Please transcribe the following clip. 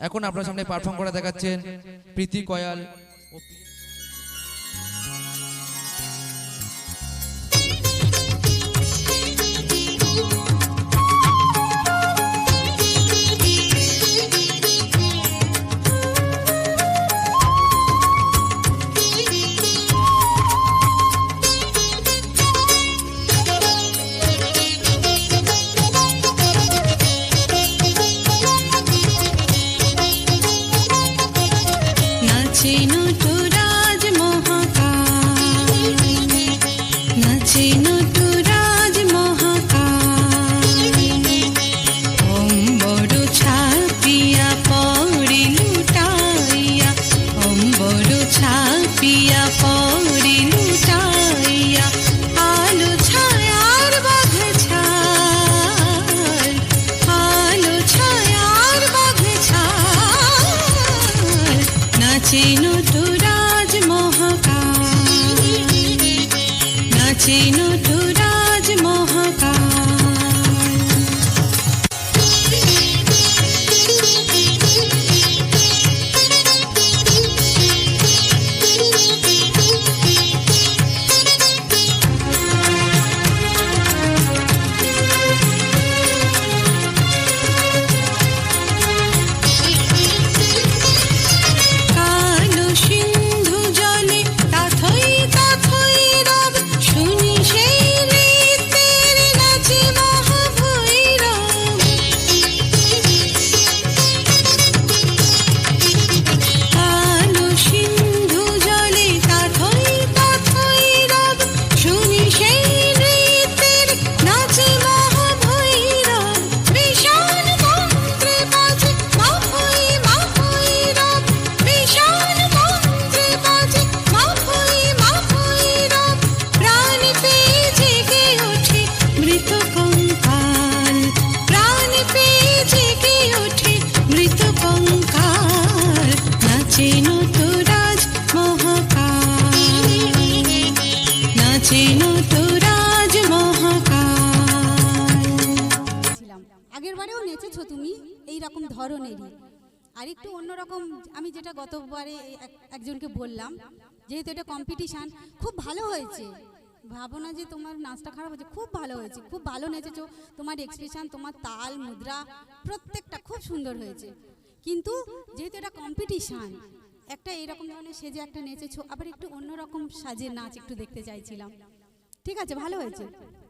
এখন আপনার সামনে পারফর্ম করা দেখাচ্ছেন প্রীতি কয়াল। নাচে নটরাজ মহাকাল নাচে নটরাজ মহাকাল অম্বর ছাপিয়া পড়ি লুটাইয়া। অম্বর ছাপিয়া পড়ি নাচে নাচে নটরাজ নেচেছো তুমি? এই রকম ধরনেরই। আর একটু অন্যরকম, আমি যেটা গতবারে এক- একজনকে বললাম, যেহেতু এটা কম্পিটিশান খুব ভালো হয়েছে। ভাবো না যে তোমার নাচটা খারাপ হয়েছে, খুব ভালো হয়েছে, খুব ভালো নেচেছো। তোমার এক্সপ্রেশন তোমার তাল, মুদ্রা, প্রত্যেকটা খুব সুন্দর হয়েছে। কিন্তু যেহেতু এটা কম্পিটিশান একটা এইরকম ধরনের সেজে একটা নেচেছো, আবার একটু অন্যরকম সাজে নাচ একটু দেখতে চাইছিলাম। ঠিক আছে, ভালো হয়েছে।